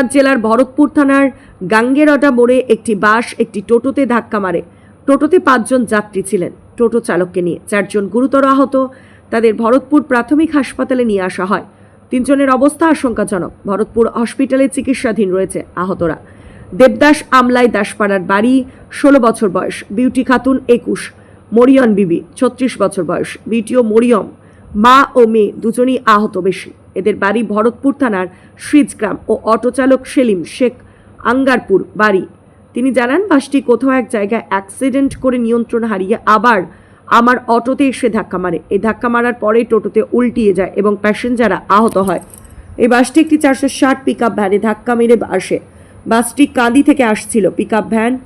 মুর্শিদাবাদ জেলার ভরতপুর থানার গাঙ্গেরডা মোড়ে একটি বাস একটি টোটোতে ধাক্কা মারে। টোটোতে পাঁচজন যাত্রী ছিলেন। টোটো চালককে নিয়ে চারজন গুরুতর আহত। তাদের ভরতপুর প্রাথমিক হাসপাতালে নিয়ে আসা হয়। তিনজনের অবস্থা আশঙ্কাজনক। ভরতপুর হসপিটালে চিকিৎসাধীন রয়েছে আহতরা। দেবদাস আমলাই দাসপাড়ার বাড়ি, ষোলো বছর বয়স। বিউটি খাতুন একুশ। মরিয়ন বিবি, ছত্রিশ বছর বয়স। বিটিও মরিয়ম। মা ও মেয়ে দুজনই আহত বেশি। এদের বাড়ি ভরতপুর থানার সিজগ্রাম ও অটো চালক সেলিম শেখ আঙ্গারপুর বাড়ি। তিনি জানান, বাসটি কোথাও এক জায়গায় অ্যাক্সিডেন্ট করে নিয়ন্ত্রণ হারিয়ে আবার আমার অটোতে এসে ধাক্কা মারে। এই ধাক্কা মারার পরে টোটোতে উল্টিয়ে যায় এবং প্যাসেঞ্জাররা আহত হয়। এই বাসটি একটি চারশো ষাট পিক আপ ভ্যানে ধাক্কা মেরে আসে। বাসটি কাঁদি থেকে আসছিল। পিক আপ ভ্যান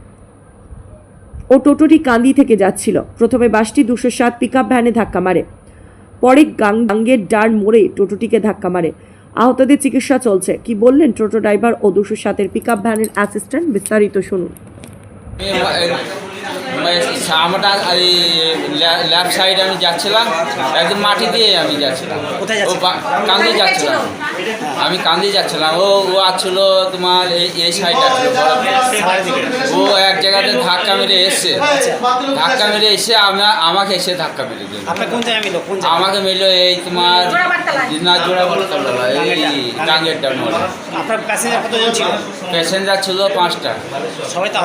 ও টোটোটি কান্দি থেকে যাচ্ছিল। প্রথমে বাসটি দুশো সাত পিক আপ ভ্যানে ধাক্কা মারে। পরে গাং গাঙ্গের ডার মোড়ে টোটোটিকে ধাক্কা মারে। আহতদের চিকিৎসা চলছে। কি বললেন টোটো ড্রাইভার ও দুশো সাতের পিক আপ ভ্যানের অ্যাসিস্ট্যান্ট বিস্তারিত শুনুন। আমরা এই লেফট সাইডে আমি যাচ্ছিলাম। একদম মাটি দিয়ে আমি যাচ্ছিলাম। কোথায় ও যাচ্ছিলেন? যাচ্ছিলাম। আমি কান্দি যাচ্ছিলাম। ও ও আসছিল তোমার এই এই সাইড। ও এক জায়গাতে ধাক্কা মেরে এসছে। ধাক্কা মেরে এসে আমরা আমাকে এসে ধাক্কা মেরে দিল। আমাকে মিললো এই তোমার জোড়া এই প্যাসেঞ্জার ছিল? পাঁচটা। সবাই তো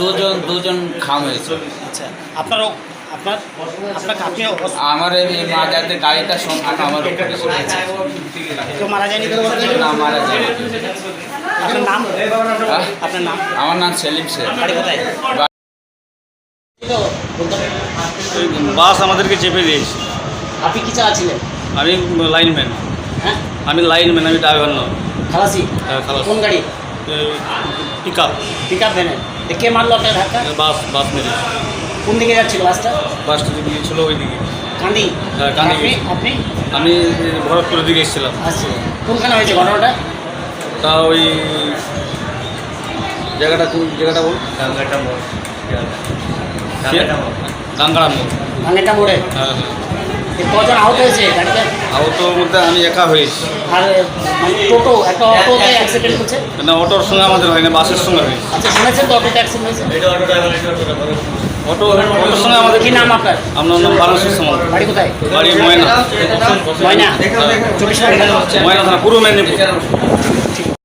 দুজন দুজন খাম হয়েছে। আচ্ছা। আপনারও আপনার আপনি আমার এই মাঝাতে গাড়িটা আমার উপরে কেউ মারা যায়নি না মারা যায় আপনার নাম? হ্যাঁ? আপনার নাম? আমার নাম সেলিম শেখ। কোথায়? বাস আমাদেরকে চেপে দিয়েছে। আপনি কি চালাচ্ছিলেন? আমি লাইনম্যান। হ্যাঁ? আমি লাইনম্যান আমি ড্রাইভার খালাসি? হ্যাঁ, খালাসি। কোন গাড়ি? পিক আপ পিক আপ ভ্যানে এ কে মারলো আপনার ধাক্কা? বাস বাস মেরে কোন দিকে যাচ্ছিল বাসটা? বাসটা দিকে গিয়েছিল ওই দিকে কান্দি? হ্যাঁ, কান্দি আপনি। আপনি? আমি ভরতপুরের দিকে এসেছিলাম। আচ্ছা। কোনখানে হয়েছে ঘটনাটা? তা ওই জায়গাটা কোন জায়গাটা বল গাঙ্গাটা মোড়। কাঙ্গাটা মোড়। কাঙ্গাটা মোড়ে? হ্যাঁ হ্যাঁ। কজন আহত হয়েছে? গাড়িতে? আহতর মধ্যে আমি একা হয়েছি। আর মানে টোটো একটা অটোতে অ্যাক্সিডেন্ট হচ্ছে না অটোর সঙ্গে আমাদের হয় না বাসের সঙ্গে হয়েছে। আচ্ছা শুনেছেন তো অটোতে অ্যাক্সিডেন্ট হয়েছে? অটো অটোর সঙ্গে আমাদের কি নাম আপনার? আপনার নাম বারাণসী সমাজ বাড়ি কোথায়? বাড়ি ময়না। ময়না? চব্বিশ পরগনা ময়না থানা পূর্ব মেদিনীপুর।